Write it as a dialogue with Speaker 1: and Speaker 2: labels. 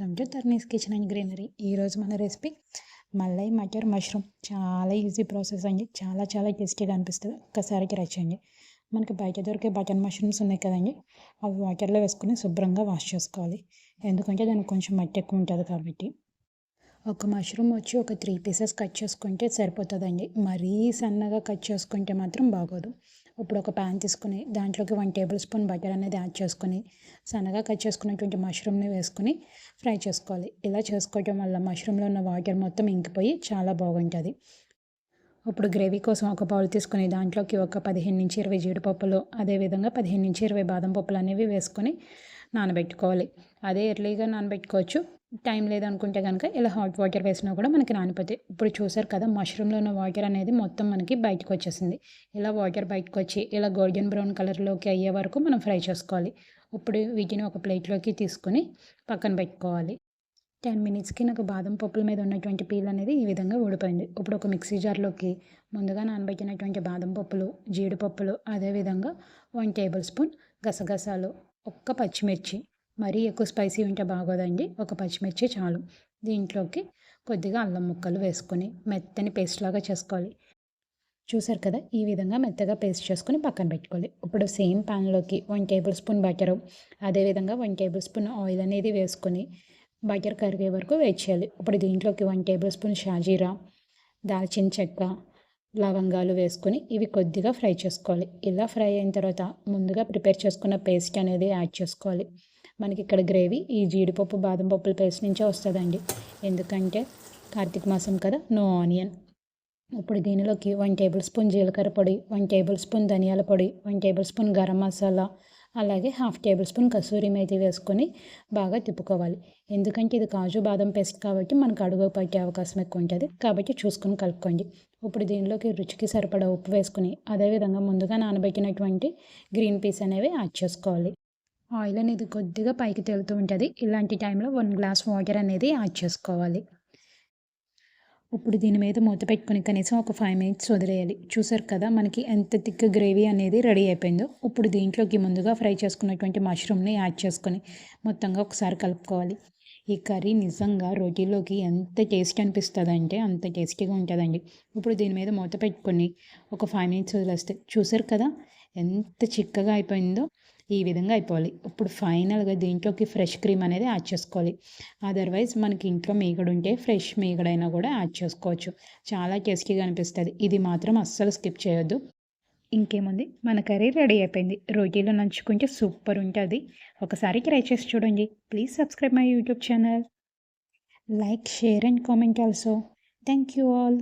Speaker 1: Lakshmi's kitchen and greenery ఈరోజు మన recipe మల్లై matar mushroom చాలా ఈజీ ప్రాసెస్ అండి. చాలా చాలా టేస్టీగా అనిపిస్తుంది. ఒక్కసారికి ట్రై చేయండి. మనకి బయట దొరికే బటన్ మష్రూమ్స్ ఉన్నాయి కదండి. అవి వాటర్లో వేసుకుని శుభ్రంగా వాష్ చేసుకోవాలి. ఎందుకంటే దానికి కొంచెం మట్టి ఎక్కువ ఉంటుంది కాబట్టి. ఒక మష్రూమ్ వచ్చి ఒక త్రీ పీసెస్ కట్ చేసుకుంటే సరిపోతుందండి. మరీ సన్నగా కట్ చేసుకుంటే మాత్రం బాగోదు. ఇప్పుడు ఒక ప్యాన్ తీసుకుని దాంట్లోకి వన్ టేబుల్ స్పూన్ బటర్ అనేది యాడ్ చేసుకొని సన్నగా కట్ చేసుకున్నటువంటి మష్రూమ్ని వేసుకుని ఫ్రై చేసుకోవాలి. ఇలా చేసుకోవటం వల్ల మష్రూమ్లో ఉన్న వాటర్ మొత్తం ఇంకిపోయి చాలా బాగుంటుంది. ఇప్పుడు గ్రేవీ కోసం ఒక బౌల్ తీసుకుని దాంట్లోకి ఒక పదిహేను నుంచి ఇరవై జీడిపప్పులు అదేవిధంగా పదిహేను నుంచి ఇరవై బాదం పప్పులు అనేవి వేసుకొని నానబెట్టుకోవాలి. అదే ఎర్లీగా నానబెట్టుకోవచ్చు. టైం లేదనుకుంటే కనుక ఇలా హాట్ వాటర్ వేసినా కూడా మనకి నానిపోతాయి ఇప్పుడు చూసారు కదా మష్రూమ్లో ఉన్న వాటర్ అనేది మొత్తం మనకి బయటకు వచ్చేసింది. ఇలా వాటర్ బయటకు వచ్చి ఇలా గోల్డెన్ బ్రౌన్ కలర్లోకి అయ్యే వరకు మనం ఫ్రై చేసుకోవాలి. ఇప్పుడు వీటిని ఒక ప్లేట్లోకి తీసుకొని పక్కన పెట్టుకోవాలి. టెన్ మినిట్స్కి నాకు బాదం పప్పుల మీద ఉన్నటువంటి పీల్ అనేది ఈ విధంగా ఊడిపోయింది. ఇప్పుడు ఒక మిక్సీ జార్లోకి ముందుగా నానబెట్టినటువంటి బాదం పప్పులు జీడిపప్పులు అదేవిధంగా వన్ టేబుల్ స్పూన్ గసగసాలు ఒక్క పచ్చిమిర్చి మరీ ఎక్కువ స్పైసీ ఉంటే బాగోదండి. ఒక పచ్చిమిర్చి చాలు. దీంట్లోకి కొద్దిగా అల్లం ముక్కలు వేసుకొని మెత్తని పేస్ట్ లాగా చేసుకోవాలి. చూసారు కదా? ఈ విధంగా మెత్తగా పేస్ట్ చేసుకుని పక్కన పెట్టుకోవాలి. ఇప్పుడు సేమ్ ప్యాన్లోకి వన్ టేబుల్ స్పూన్ బటరు అదేవిధంగా వన్ టేబుల్ స్పూన్ ఆయిల్ అనేది వేసుకొని బటర్ కరిగే వరకు వేట్ చేయాలి ఇప్పుడు దీంట్లోకి వన్ టేబుల్ స్పూన్ షాజీరా దాల్చిన చెక్క లవంగాలు వేసుకొని ఇవి కొద్దిగా ఫ్రై చేసుకోవాలి. ఇలా ఫ్రై అయిన తర్వాత ముందుగా ప్రిపేర్ చేసుకున్న పేస్ట్ అనేది యాడ్ చేసుకోవాలి. మనకి ఇక్కడ గ్రేవీ ఈ జీడిపప్పు బాదం పప్పుల పేస్ట్ నుంచే వస్తుందండి. ఎందుకంటే కార్తీక మాసం కదా నో ఆనియన్. ఇప్పుడు దీనిలోకి వన్ టేబుల్ స్పూన్ జీలకర్ర పొడి వన్ టేబుల్ స్పూన్ ధనియాల పొడి one table spoon garam masala అలాగే half table spoon kasuri methi వేసుకొని బాగా తిప్పుకోవాలి. ఎందుకంటే ఇది కాజు బాదం పేస్ట్ కాబట్టి మనకు అడుగు పట్టే అవకాశం ఎక్కువ ఉంటుంది. కాబట్టి చూసుకొని కలుపుకోండి. ఇప్పుడు దీనిలోకి రుచికి సరిపడా ఉప్పు వేసుకుని అదేవిధంగా ముందుగా నానబెట్టినటువంటి గ్రీన్ పీస్ అనేవి యాడ్ చేసుకోవాలి. ఆయిల్ అనేది కొద్దిగా పైకి తేలుతూ ఉంటుంది. ఇలాంటి టైంలో వన్ గ్లాస్ వాటర్ అనేది యాడ్ చేసుకోవాలి. ఇప్పుడు దీని మీద మూత పెట్టుకుని కనీసం ఒక ఫైవ్ మినిట్స్ వదిలేయాలి. చూసారు కదా మనకి ఎంత థిక్ గ్రేవీ అనేది రెడీ అయిపోయిందో. ఇప్పుడు దీంట్లోకి ముందుగా ఫ్రై చేసుకున్నటువంటి మష్రూమ్ని యాడ్ చేసుకొని మొత్తంగా ఒకసారి కలుపుకోవాలి. ఈ కర్రీ నిజంగా రోటీలోకి ఎంత టేస్ట్ అనిపిస్తుంది అంటే అంత టేస్టీగా ఉంటుందండి. ఇప్పుడు దీని మీద మూత పెట్టుకొని ఒక ఫైవ్ మినిట్స్ వదిలేస్తే చూసారు కదా ఎంత చిక్కగా అయిపోయిందో. ఈ విధంగా అయిపోవాలి. ఇప్పుడు ఫైనల్గా దీంట్లోకి ఫ్రెష్ క్రీమ్ అనేది యాడ్ చేసుకోవాలి. అదర్వైజ్ మనకి ఇంట్లో మేగడు ఉంటే ఫ్రెష్ మీగడైనా కూడా యాడ్ చేసుకోవచ్చు. చాలా టేస్టీగా అనిపిస్తుంది. ఇది మాత్రం అస్సలు స్కిప్ చేయొద్దు. ఇంకేముంది? మన కర్రీ రెడీ అయిపోయింది. రోటీలో నంచుకుంటే సూపర్ ఉంటుంది. ఒకసారి ట్రై చేసి చూడండి. Please subscribe my YouTube channel. Like share and comment also. Thank you all.